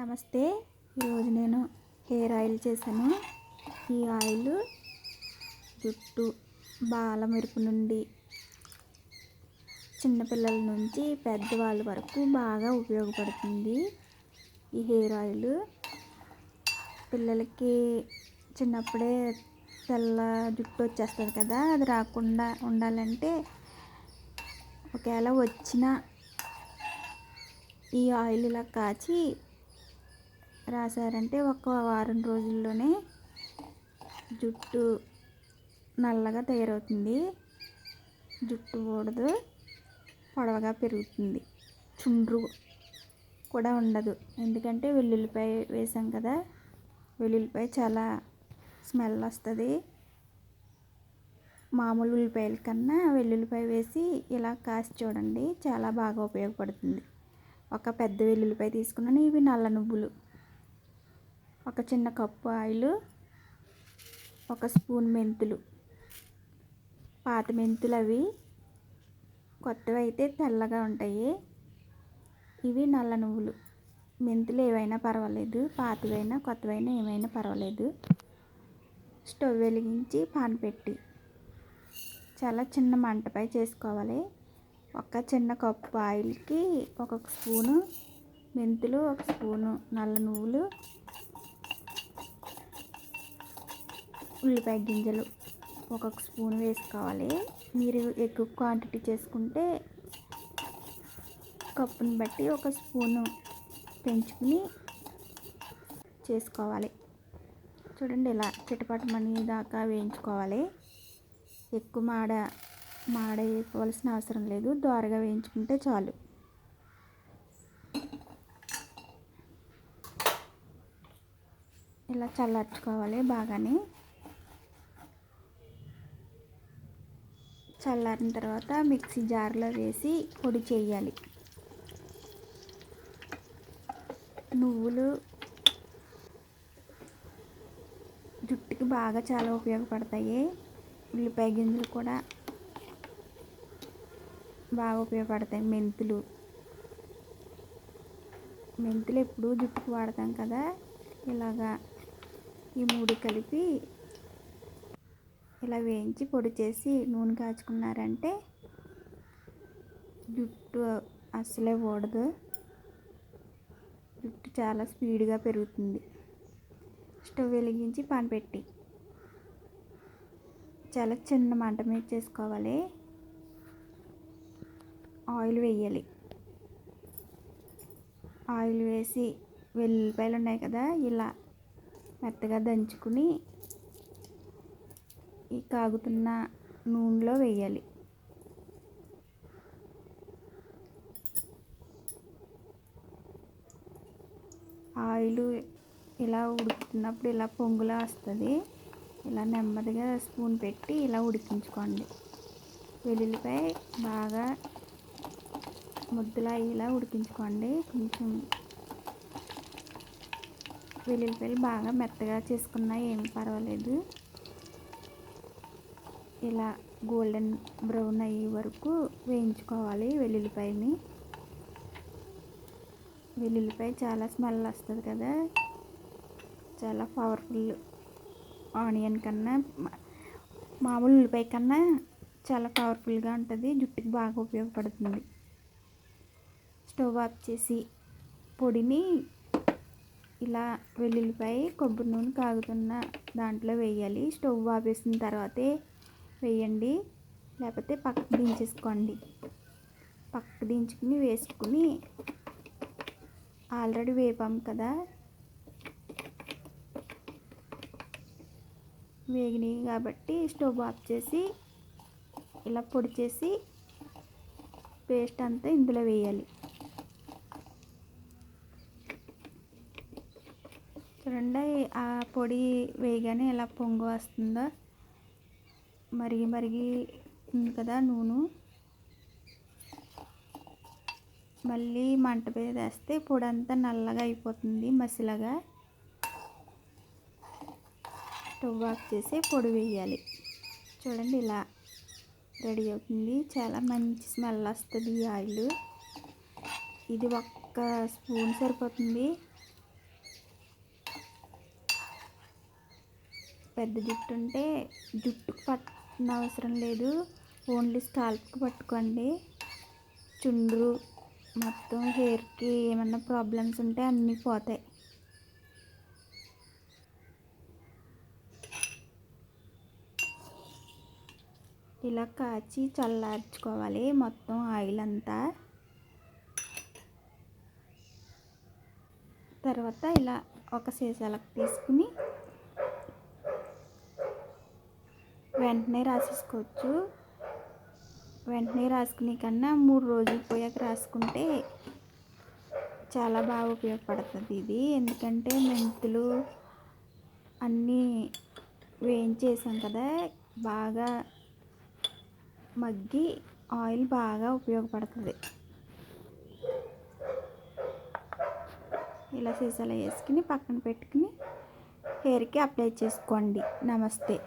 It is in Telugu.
నమస్తే. ఈరోజు నేను హెయిర్ ఆయిల్ చేశాను. ఈ ఆయిల్ జుట్టు బాల మెరుపు నుండి చిన్నపిల్లల నుంచి పెద్దవాళ్ళ వరకు బాగా ఉపయోగపడుతుంది. ఈ హెయిర్ ఆయిల్ పిల్లలకి చిన్నప్పుడే తెల్ల జుట్టు వచ్చేస్తుంది కదా అది రాకుండా ఉండాలంటే ఒకవేళ వచ్చిన ఈ ఆయిల్ ఇలా కాచి రాశారంటే ఒక వారం రోజుల్లోనే జుట్టు నల్లగా తయారవుతుంది. జుట్టు ఊడదు పొడవగా పెరుగుతుంది. చుండ్రు కూడా ఉండదు. ఎందుకంటే వెల్లుల్లిపాయ వేసాం కదా వెల్లుల్లిపాయ చాలా స్మెల్ వస్తుంది. మామూలు ఉల్లిపాయల కన్నా వెల్లుల్లిపాయ వేసి ఇలా కాసి చూడండి చాలా బాగా ఉపయోగపడుతుంది. ఒక పెద్ద వెల్లుల్లిపాయ తీసుకున్నాను ఇవి నల్ల నువ్వులు. ఒక చిన్న కప్పు ఆయిల్ ఒక స్పూన్ మెంతులు. పాత మెంతులు అవి కొత్తవి అయితే తెల్లగా ఉంటాయి. ఇవి నల్ల నువ్వులు. మెంతులు ఏవైనా పర్వాలేదు పాతవైనా కొత్తవైనా ఏమైనా పర్వాలేదు. స్టవ్ వెలిగించి పాన్ పెట్టి చాలా చిన్న మంటపై చేసుకోవాలి. ఒక చిన్న కప్పు ఆయిల్కి ఒక స్పూను మెంతులు ఒక స్పూను నల్ల నువ్వులు ఉల్లిపాయ గింజలు ఒక స్పూన్ వేసుకోవాలి. మీరు ఎక్కువ క్వాంటిటీ చేసుకుంటే కప్పుని బట్టి ఒక స్పూను పెంచుకుని చేసుకోవాలి. చూడండి ఇలా చిటపటమని దాకా వేయించుకోవాలి. ఎక్కువ మాడ మాడ అవసరం లేదు. దోరగా వేయించుకుంటే చాలు. ఇలా చల్లార్చుకోవాలి బాగానే. చల్లారిన తర్వాత మిక్సీ జార్లో వేసి పొడి చేయాలి. నువ్వులు జుట్టుకి బాగా చాలా ఉపయోగపడతాయి. ఉల్లిపాయ గింజలు కూడా బాగా ఉపయోగపడతాయి. మెంతులు. మెంతులు ఎప్పుడు జుట్టుకు వాడతాం కదా. ఇలాగా ఈ మూడు కలిపి ఇలా వేయించి పొడి చేసి నూనె కాచుకున్నారంటే జుట్టు అస్సలే ఓడదు జుట్టు చాలా స్పీడ్గా పెరుగుతుంది. స్టవ్ వెలిగించి పాన్ పెట్టి. చాలా చిన్న మంట మీద చేసుకోవాలి. ఆయిల్ వేయాలి. ఆయిల్ వేసి వెల్లుల్లిపాయలు ఉన్నాయి కదా ఇలా మెత్తగా దంచుకుని ఈ కాగుతున్న నూనెలో వేయాలి. ఆయిల్ ఇలా ఉడుకుతున్నప్పుడు ఇలా పొంగులా వస్తుంది. ఇలా నెమ్మదిగా స్పూన్ పెట్టి ఇలా ఉడికించుకోండి. వెల్లుల్లిపాయ బాగా ముద్దలా ఇలా ఉడికించుకోండి. కొంచెం వెల్లుల్లిపాయలు బాగా మెత్తగా చేసుకున్నా ఏం పర్వాలేదు. ఇలా గోల్డెన్ బ్రౌన్ అయ్యే వరకు వేయించుకోవాలి వెల్లుల్లిపాయని. వెల్లుల్లిపాయ చాలా స్మెల్ వస్తుంది కదా. చాలా పవర్ఫుల్ ఆనియన్ కన్నా మామూలు ఉల్లిపాయ కన్నా చాలా పవర్ఫుల్గా ఉంటుంది. జుట్టుకి బాగా ఉపయోగపడుతుంది. స్టవ్ ఆఫ్ చేసి పొడిని ఇలా వెల్లుల్లిపాయ కొబ్బరి నూనె కాగుతున్న దాంట్లో వేయాలి. స్టవ్ ఆపేసిన తర్వాతే వేయండి. లేకపోతే పక్కకు దించేసుకోండి. పక్కకు దించుకుని వేసుకుని ఆల్రెడీ వేపాం కదా. వేగినాయి కాబట్టి స్టవ్ ఆఫ్ చేసి ఇలా పొడి చేసి పేస్ట్ అంతా ఇందులో వేయాలి. చూడండి ఆ పొడి వేయగానే ఎలా పొంగు వస్తుందో. మరిగి మరిగి కదా నూనె. మళ్ళీ మంట మీద వేస్తే పొడి అంతా నల్లగా అయిపోతుంది మసిలాగా. స్టవ్ ఆఫ్ చేసి పొడి వేయాలి. చూడండి ఇలా రెడీ అవుతుంది. చాలా మంచి స్మెల్ వస్తుంది ఈ ఆయిల్. ఇది ఒక్క స్పూన్ సరిపోతుంది. పెద్ద జుట్టు ఉంటే జుట్టుకు పట్ పెట్టిన అవసరం లేదు. ఓన్లీ స్కాల్ప్కి పట్టుకోండి. చుండ్రు మొత్తం హెయిర్కి ఏమన్నా ప్రాబ్లమ్స్ ఉంటే అన్నీ పోతాయి. ఇలా కాచి చల్లార్చుకోవాలి మొత్తం ఆయిల్ అంతా. తర్వాత ఇలా ఒక సీసాలకు తీసుకుని వెంటనే రాసేసుకోవచ్చు. వెంటనే రాసుకునే కన్నా మూడు రోజులు పోయాక రాసుకుంటే చాలా బాగా ఉపయోగపడుతుంది ఇది. ఎందుకంటే మెంతులు అన్నీ వేయించేసాం కదా బాగా మగ్గి ఆయిల్ బాగా ఉపయోగపడుతుంది. ఇలా సీసాలో వేసుకుని పక్కన పెట్టుకుని హెయిర్కి అప్లై చేసుకోండి. నమస్తే.